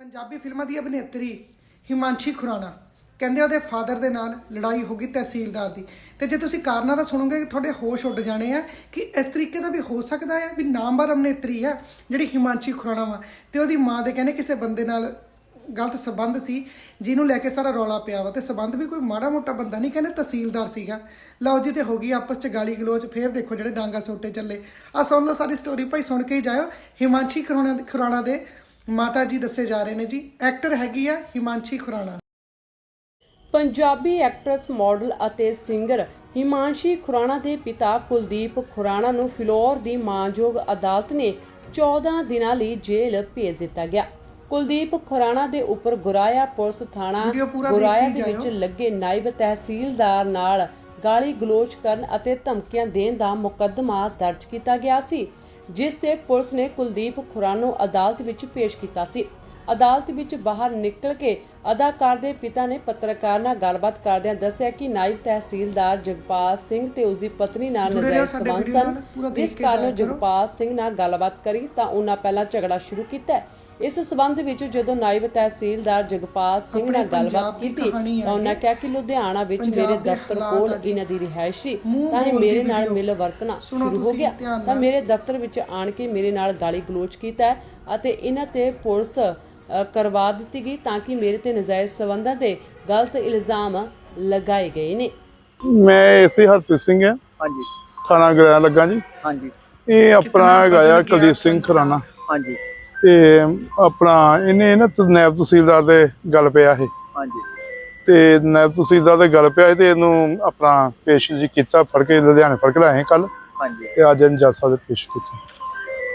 ਪੰਜਾਬੀ ਫਿਲਮਾਂ ਦੀ ਅਭਿਨੇਤਰੀ ਹਿਮਾਂਸ਼ੀ ਖੁਰਾਨਾ ਕਹਿੰਦੇ ਉਹਦੇ ਫਾਦਰ ਦੇ ਨਾਲ ਲੜਾਈ ਹੋ ਗਈ ਤਹਿਸੀਲਦਾਰ ਦੀ। ਤੇ ਜੇ ਤੁਸੀਂ ਕਾਰਨਾਂ ਦਾ ਸੁਣੋਗੇ, ਤੁਹਾਡੇ ਹੋਸ਼ ਉੱਡ ਜਾਣੇ ਆ ਕਿ ਇਸ ਤਰੀਕੇ ਦਾ ਵੀ ਹੋ ਸਕਦਾ ਹੈ ਵੀ ਨਾਮਵਰ ਅਭਿਨੇਤਰੀ ਆ, ਜਿਹੜੀ ਹਿਮਾਂਸ਼ੀ ਖੁਰਾਨਾ ਵਾ। ਤੇ ਉਹਦੀ ਮਾਂ ਦੇ ਕਹਿੰਦੇ ਕਿਸੇ ਬੰਦੇ ਨਾਲ ਗਲਤ ਸਬੰਧ ਸੀ, ਜਿਹਨੂੰ ਲੈ ਕੇ ਸਾਰਾ ਰੌਲਾ ਪਿਆ ਵਾ। ਤੇ ਸਬੰਧ ਵੀ ਕੋਈ ਮਾੜਾ ਮੋਟਾ ਬੰਦਾ ਨਹੀਂ, ਕਹਿੰਦੇ ਤਹਿਸੀਲਦਾਰ ਸੀਗਾ। ਲਓ ਜੀ, ਤੇ ਹੋ ਗਈ ਆਪਸ ਚ ਗਾਲੀ ਗਲੋਚ, ਫੇਰ ਦੇਖੋ ਜਿਹੜੇ ਡਾਂਗਾ ਸੋਟੇ ਚੱਲੇ। ਆ ਸੁਣ ਲਓ ਸਾਰੀ ਸਟੋਰੀ ਭਾਈ ਸੁਣ ਕੇ ਹੀ ਜਾਇਓ। ਹਿਮਾਂਸ਼ੀ ਖੁਰਾਨਾ ਖੁਰਾਨਾ ਦੇ ਮਾਤਾ ਜੀ ਦੱਸੇ ਜਾ ਰਹੇ ਨੇ ਜੀ। ਐਕਟਰ ਹੈਗੀ ਆ ਹਿਮਾਂਸ਼ੀ ਖੁਰਾਨਾ ਪੰਜਾਬੀ ਐਕਟਰੈਸ ਮਾਡਲ ਅਤੇ ਸਿੰਗਰ ਹਿਮਾਂਸ਼ੀ ਖੁਰਾਣਾ ਦੇ ਪਿਤਾ ਕੁਲਦੀਪ ਖੁਰਾਣਾ ਨੂੰ ਫਿਲੌਰ ਦੀ ਮਾਨਯੋਗ ਅਦਾਲਤ ਨੇ 14 ਦਿਨਾਂ ਲਈ ਜੇਲ੍ਹ ਭੇਜ ਦਿੱਤਾ ਗਿਆ। ਕੁਲਦੀਪ ਖੁਰਾਣਾ ਦੇ ਉੱਪਰ ਗੁਰਾਇਆ ਪੁਲਿਸ ਥਾਣਾ ਗੁਰਾਇਆ ਦੇ ਵਿੱਚ। ਲੱਗੇ ਨਾਇਬ ਤਹਿਸੀਲਦਾਰ ਨਾਲ ਗਾਲੀ ਗਲੋਚ ਕਰਨ ਅਤੇ ਧਮਕੀਆਂ ਦੇਣ ਦਾ ਮੁਕੱਦਮਾ ਦਰਜ ਕੀਤਾ ਗਿਆ ਸੀ। ਜਿਸ ਤੇ ਪੁਲਿਸ ਨੇ ਕੁਲਦੀਪ ਖੁਰਾਣਾ ਨੂੰ ਅਦਾਲਤ ਵਿੱਚ ਪੇਸ਼ ਕੀਤਾ ਸੀ ਅਦਾਲਤ ਵਿੱਚ ਬਾਹਰ ਨਿਕਲ ਕੇ ਅਦਾਕਾਰ ਦੇ ਪਿਤਾ ਨੇ ਪੱਤਰਕਾਰ ਨਾਲ ਗੱਲਬਾਤ ਕਰਦਿਆਂ ਦੱਸਿਆ ਕਿ ਨਾਇਬ ਤਹਿਸੀਲਦਾਰ ਜਗਪਾਲ ਸਿੰਘ ਤੇ ਉਸਦੀ ਪਤਨੀ ਨਾਲ ਨਜਾਇਜ਼ ਸਬੰਧ ਸਨ ਜਿਸ ਕਾਰਨ। ਜਗਪਾਲ ਸਿੰਘ ਨਾਲ ਗੱਲਬਾਤ ਕਰੀ ਤਾਂ ਉਹਨਾਂ ਪਹਿਲਾਂ ਝਗੜਾ ਸ਼ੁਰੂ ਕੀਤਾ। ਇਸ ਸਬੰਧ ਵਿੱਚ ਜਦੋਂ ਨਾਇਬ ਤਹਿਸੀਲਦਾਰ ਜਗਪਾਲ ਸਿੰਘ ਨਾਲ ਗੱਲਬਾਤ ਕੀਤੀ ਤਾਂ ਉਹਨਾਂ। ਕਿਹਾ ਕਿ ਲੁਧਿਆਣਾ ਵਿੱਚ ਮੇਰੇ ਦਫ਼ਤਰ ਕੋਲ ਇਹਨਾਂ ਦੀ ਰਿਹਾਇਸ਼ ਤਾਂ ਇਹ ਮੇਰੇ ਨਾਲ। ਮਿਲ ਵਰਤਣਾ ਸ਼ੁਰੂ ਹੋ ਗਿਆ ਤਾਂ। ਮੇਰੇ ਦਫ਼ਤਰ ਵਿੱਚ ਆਣ ਕੇ ਮੇਰੇ ਨਾਲ ਗਾਲੀ ਗਲੋਚ ਕੀਤਾ ਅਤੇ ਇਹਨਾਂ ਤੇ ਪੁਲਿਸ ਕਰਵਾ ਦਿੱਤੀ ਗਈ ਤਾਂ ਕਿ ਮੇਰੇ ਤੇ ਨਜਾਇਜ਼ ਸਬੰਧਾਂ ਦੇ ਗਲਤ ਇਲਜ਼ਾਮ ਲਗਾਏ ਗਏ ਨੇ ਮੈਂ ਏਸੀ ਹਰਪ੍ਰੀਤ ਸਿੰਘ ਹਾਂ ਹਾਂਜੀ ਥਾਣਾ ਗ੍ਰਹਿ ਲੱਗਾ ਜੀ ਹਾਂਜੀ ਇਹ ਆਪਣਾ ਹੈਗਾ ਆ ਗਿਆ ਕੁਲਦੀਪ ਸਿੰਘ। ਖਰਾਣਾ ਹਾਂਜੀ ਤੇ ਆਪਣਾ ਇਹਨੇ ਨਾ ਨਾਇਬ ਤਹਿਸੀਲਦਾਰ ਦੇ ਗੱਲ ਪਿਆ ਇਹ ਹਾਂਜੀ। ਤੇ ਨਾਇਬ ਤਹਿਸੀਲਦਾਰ ਦੇ ਗੱਲ ਪਿਆ ਤੇ ਇਹਨੂੰ ਆਪਣਾ ਪੇਸ਼ ਜੀ ਕੀਤਾ ਫੜ ਕੇ ਲੁਧਿਆਣੇ ਫੜ ਕੇ ਲਾਏ ਕੱਲ ਹਾਂਜੀ। ਤੇ ਅੱਜ ਇਹਨੂੰ ਜੱਜ ਸਾਹਿਬ ਦੇ ਪੇਸ਼ ਕੀਤਾ।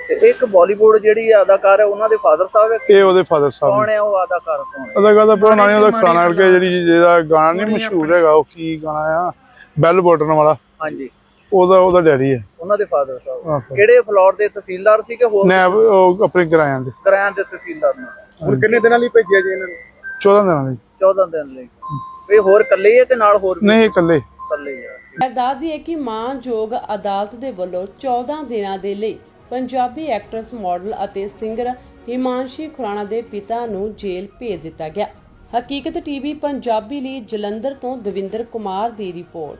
ਤੇ ਇੱਕ ਬਾਲੀਵੁੱਡ ਜਿਹੜੀ ਅਦਾਕਾਰ ਹੈ ਉਹਨਾਂ ਦੇ ਫਾਦਰ ਸਾਹਿਬ ਹੈ ਇਹ ਉਹਦੇ ਫਾਦਰ ਸਾਹਿਬ ਕੌਣ ਹੈ ਉਹ ਅਦਾਕਾਰ ਕੌਣ ਹੈ? ਗਾਣਾ ਪੁਰਾਣਾ ਨਹੀਂ ਉਹਦਾ ਖਰਾਣਾ ਕਰਕੇ ਜਿਹੜੀ ਜਿਹਦਾ ਗਾਣਾ ਨਹੀਂ ਮਸ਼ਹੂਰ ਹੈਗਾ ਉਹ ਕੀ ਗਾਣਾ ਆ? ਬੈਲ ਬਟਨ ਵਾਲਾ। ਹਾਂਜੀ। ਉਹਦਾ ਉਹਦਾ ਡੈਡੀ ਹੈ। ਉਹਨਾਂ ਦੇ ਫਾਦਰ ਸਾਹਿਬ। ਕਿਹੜੇ ਫਲੋਰ ਦੇ ਤਹਿਸੀਲਦਾਰ ਸੀ ਕਿ ਹੋਰ? ਨਾਇਬ ਉਹ ਆਪਣੇ ਕਿਰਾਇਆਂ ਦੇ। ਕਰਾਇਆਂ ਦੇ ਤਹਿਸੀਲਦਾਰ ਨੇ। ਹੁਣ ਕਿੰਨੇ ਦਿਨਾਂ ਲਈ ਭੇਜਿਆ ਜੀ ਇਹਨਾਂ ਨੂੰ? 14 ਦਿਨਾਂ ਦੇ 14 ਦਿਨ ਲਈ। ਇਹ ਹੋਰ ਇਕੱਲੇ ਹੀ ਹੈ ਕਿ ਨਾਲ ਹੋਰ ਵੀ? ਨਹੀਂ ਇਕੱਲੇ। ਇਕੱਲੇ ਹੀ ਆ। ਅਰਦਾਸ ਦੀ ਹੈ ਕਿ ਮਾਨਯੋਗ ਅਦਾਲਤ ਦੇ ਵੱਲੋਂ 14 ਦਿਨਾਂ ਦੇ ਲਈ ਪੰਜਾਬੀ ਐਕਟਰੈਸ ਮਾਡਲ ਅਤੇ ਸਿੰਗਰ ਹਿਮਾਂਸ਼ੀ ਖੁਰਾਣਾ ਦੇ ਪਿਤਾ ਨੂੰ ਜੇਲ੍ਹ ਭੇਜ ਦਿੱਤਾ ਗਿਆ। ਹਕੀਕਤ ਟੀਵੀ ਪੰਜਾਬੀ ਲਈ ਜਲੰਧਰ ਤੋਂ ਦਵਿੰਦਰ ਕੁਮਾਰ ਦੀ ਰਿਪੋਰਟ।